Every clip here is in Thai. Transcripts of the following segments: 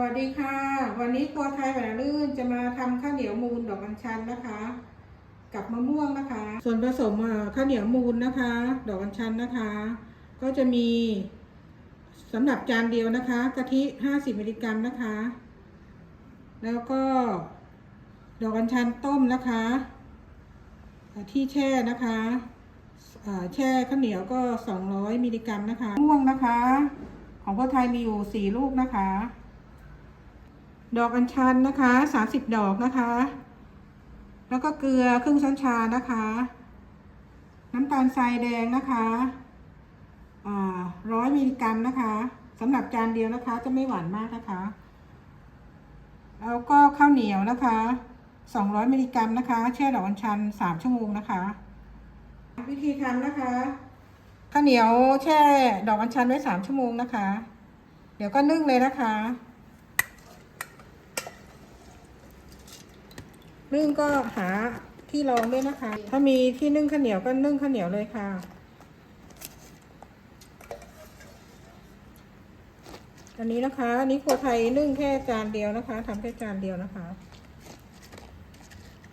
วัสดีค่ะ วันนี้ครัวไทยแหวนลื่นจะมาทำข้าวเหนียวมูลดอกอัญชันนะคะ กับมะม่วงนะคะ ส่วนผสมข้าวเหนียวมูลนะคะ ดอกอัญชันนะคะ ก็จะมีสำหรับจานเดียวนะคะกะทิ 50มิลลิกรัมนะคะ แล้วก็ดอกอัญชันต้มนะคะ ที่แช่นะคะแช่ข้าวเหนียวก็ 200มิลลิกรัมนะคะม่วงนะคะ ของพ่อไทยมีอยู่สี่ลูกนะคะ ดอกอัญชันนะคะสามสิบดอกนะคะ แล้วก็เกลือครึ่งช้อนชานะคะ น้ำตาลทรายแดงนะคะร้อยมิลลิกรัมนะคะสำหรับจานเดียวนะคะ จะไม่หวานมากนะคะ แล้วก็ข้าวเหนียวนะคะสองร้อยมิลลิกรัมนะคะ แช่ดอกอัญชันสามชั่วโมงนะคะ วิธีทำนะคะ ข้าวเหนียวแช่ดอกอัญชันไว้สามชั่วโมงนะคะ เดี๋ยวก็นึ่งเลยนะคะ นึ่งก็หาที่รองด้วยนะคะ ถ้ามีที่นึ่งข้าวเหนียวก็นึ่งข้าวเหนียวเลยค่ะ อันนี้นะคะอันนี้ครัวไทยนึ่งแค่จานเดียวนะคะทำแค่จานเดียวนะคะ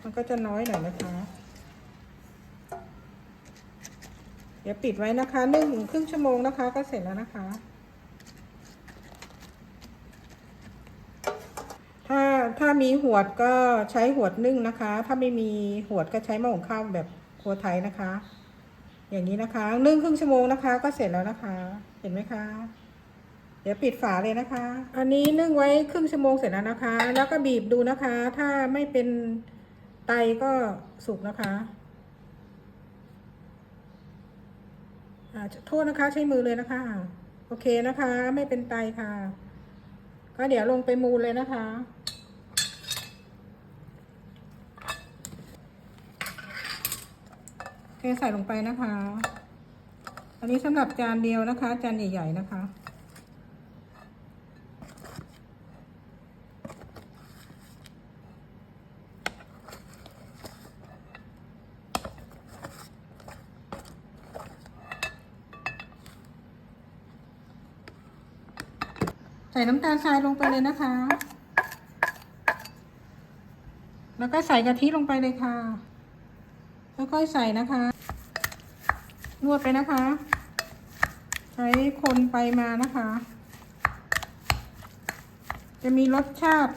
มันก็จะน้อยหน่อยนะคะ เดี๋ยวปิดไว้นะคะนึ่งครึ่งชั่วโมงนะคะ ก็เสร็จแล้วนะคะ ถ้ามีหวดก็ใช้หวดนึ่งนะคะ ถ้าไม่มีหวดก็ใช้หม้อหุงข้าวแบบครัวไทยนะคะ อย่างนี้นะคะ นึ่งครึ่งชั่วโมงนะคะ ก็เสร็จแล้วนะคะ เห็นไหมคะ เดี๋ยวปิดฝาเลยนะคะ อันนี้นึ่งไว้ครึ่งชั่วโมงเสร็จแล้วนะคะ แล้วก็บีบดูนะคะ ถ้าไม่เป็นไตก็สุกนะคะอ่าโทษนะคะใช้มือเลยนะคะ โอเคนะคะ ไม่เป็นไตค่ะ ก็เดี๋ยวลงไปมูลเลยนะคะ ทใส่ลงไปนะคะ อันนี้สำหรับจานเดียวนะคะ จานใหญ่ๆนะคะ ใส่น้ำตาลทรายลงไปเลยนะคะ แล้วก็ใส่กะทิลงไปเลยค่ะ ค่อยๆใส่นะคะ นวดไปนะคะ ใช้คนไปมานะคะ จะมีรสชาติ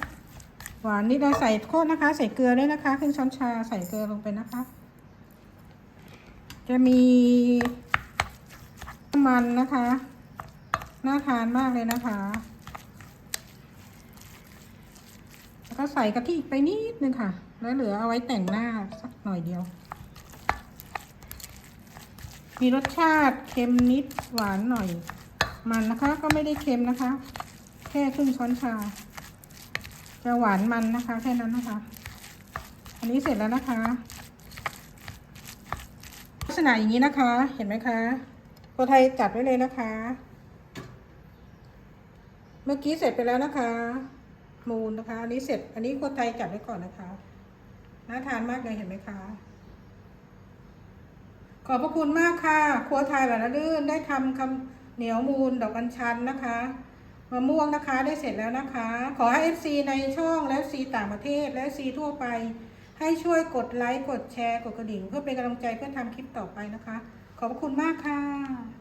หวานนิดเราใส่โคตรนะคะ ใส่เกลือด้วยนะคะครึ่งช้อนชาใส่เกลือลงไปนะคะ จะมีน้ำมันนะคะ น่าทานมากเลยนะคะ แล้วก็ใส่กะทิไปนิดนึงค่ะ แล้วเหลือเอาไว้แต่งหน้าสักหน่อยเดียว มีรสชาติเค็มนิดหวานหน่อย มันนะคะก็ไม่ได้เค็มนะคะ แค่ครึ่งช้อนชา จะหวานมันนะคะ แค่นั้นนะคะ อันนี้เสร็จแล้วนะคะ ลักษณะอย่างนี้นะคะ เห็นไหมคะคนไทยจัดไว้เลยนะคะ เมื่อกี้เสร็จไปแล้วนะคะ มูลนะคะ อันนี้เสร็จ อันนี้คนไทยจัดไว้ก่อนนะคะ น่าทานมากเลยเห็นไหมคะ ขอบพระคุณมากค่ะ ครัวไทยแบบละลื่นได้ทำคำเหนียวมูลดอกกัญชันนะคะมะม่วงนะคะได้เสร็จแล้วนะคะ ขอให้ FC ในช่องและ FC ต่างประเทศและ FC ทั่วไป ให้ช่วยกดไลค์กดแชร์กดกระดิ่ง เพื่อเป็นกำลังใจเพื่อทำคลิปต่อไปนะคะ ขอบพระคุณมากค่ะ